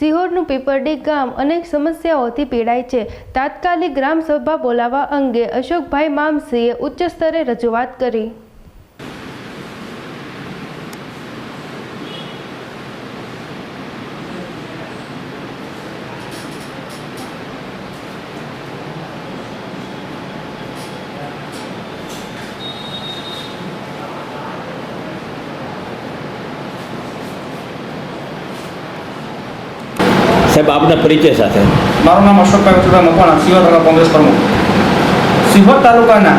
સિહોરનું પીપરડી ગામ અનેક સમસ્યાઓથી પીડાય છે. તાત્કાલિક ગ્રામસભા બોલાવવા અંગે અશોકભાઈ મામસીએ ઉચ્ચ સ્તરે રજૂઆત કરી. સાહેબ, આપના પરિચય સાથે. મારું નામ અશોકભાઈ વસુભાઈ મકવાણા સિહોર તાલુકા કોંગ્રેસ પ્રમુખ. સિહોર તાલુકાના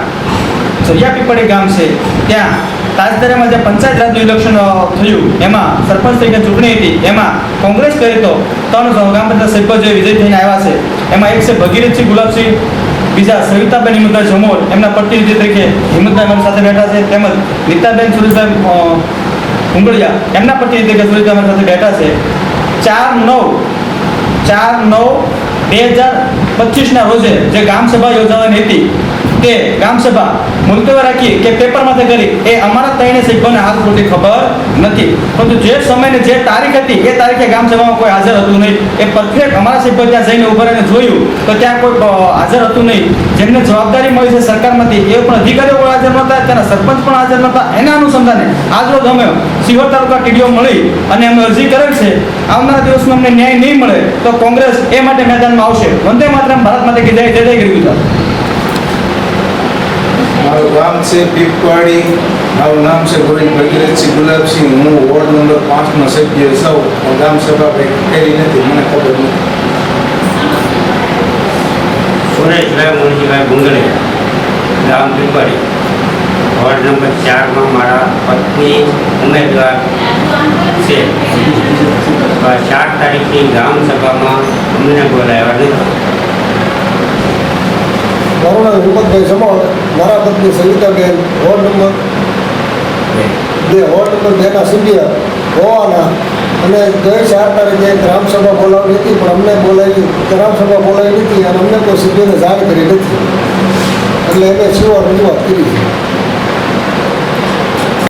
જરિયાપીપળી ગામ છે, ત્યાં તાજેતરમાં જે પંચાયત રાજનું ઇલેક્શન થયું, એમાં સરપંચ તરીકે ચૂંટણી હતી, એમાં કોંગ્રેસ કરી તો ત્રણ ગામ પંચાયત સભ્યો જે વિજય થઈને આવ્યા છે, એમાં એક છે ભગીરથસિંહ ગુલાબસિંહ, બીજા સવિતાબેન હિંમતભાઈ જમોલ એમના પ્રતિનિધિ તરીકે હિંમતભાઈ મારી સાથે બેઠા છે, તેમજ નીતાબેન સુરેશભાઈ ઉંગળિયા એમના પ્રતિનિધિ તરીકે સુરેશભાઈ મારી સાથે બેઠા છે. ચાર નવ ચાર નવ બે હજાર પચીસના રોજે જે ગ્રામસભા સભા યોજાવાની હતી તે ગ્રામસભા સભા મુલતવી રાખી કે પેપરમાંથી કરી એ અમારા ત્રણે સભ્યોને હાથ સુધી ખબર નથી પરંતુ જે સમયને જે તારીખ હતી એ તારીખે ગ્રામસભામાં કોઈ હાજર હતું નહીં એ પરફેક્ટ અમારા સભ્યો ત્યાં જઈને ઊભા રહીને જોયું તો ત્યાં કોઈ હાજર હતું નહીં જેમને જવાબદારી મળી છે સરકારમાંથી એ પણ અધિકારીઓ પણ હાજર નહોતા તેના સરપંચ પણ હાજર નહોતા એના અનુસંધાને આજ રોજ અમે સિહોર તાલુકા ટીડીઓ મળી અને અમે અરજી કરેલ છે આવનારા દિવસમાં અમને ન્યાય નહીં મળે તો કોંગ્રેસ એ માટે મેદાનમાં આવશે વંદે માત્ર ભારત માટે કે જય જય જય ગીર ગુજરાત મારું ગામ છે પીપવાડી. મારું નામ છે ગોવિંદ ભગીરથસિંહ ગુલાબસિંહ. હું વોર્ડ નંબર પાંચનો સભ્ય સૌ ગામ સભા કરી નથી મને ખબર નથી. સુરેશભાઈ મુરજીભાઈ ભૂંગળે ગામ પીપવાડી. વોર્ડ નંબર ચારમાં મારા પત્ની ઉમેદવાર છે. ચાર તારીખની ગામ સભામાં અમને બોલાવ્યા નથી. મારું નામ હિંમતભાઈ જમાલ મારા પત્ની સવિતાબેન વોર્ડ નંબર બે. વોર્ડ નંબર બેના સભ્ય હોવાના અને ગઈ ચાર તારીખે ગ્રામસભા બોલાવી હતી પણ અમને બોલાવી ગ્રામસભા બોલાવી નથી અને અમને કોઈ સભ્યોને જાણ કરી નથી. એટલે એને શું રજૂઆત કરી છે.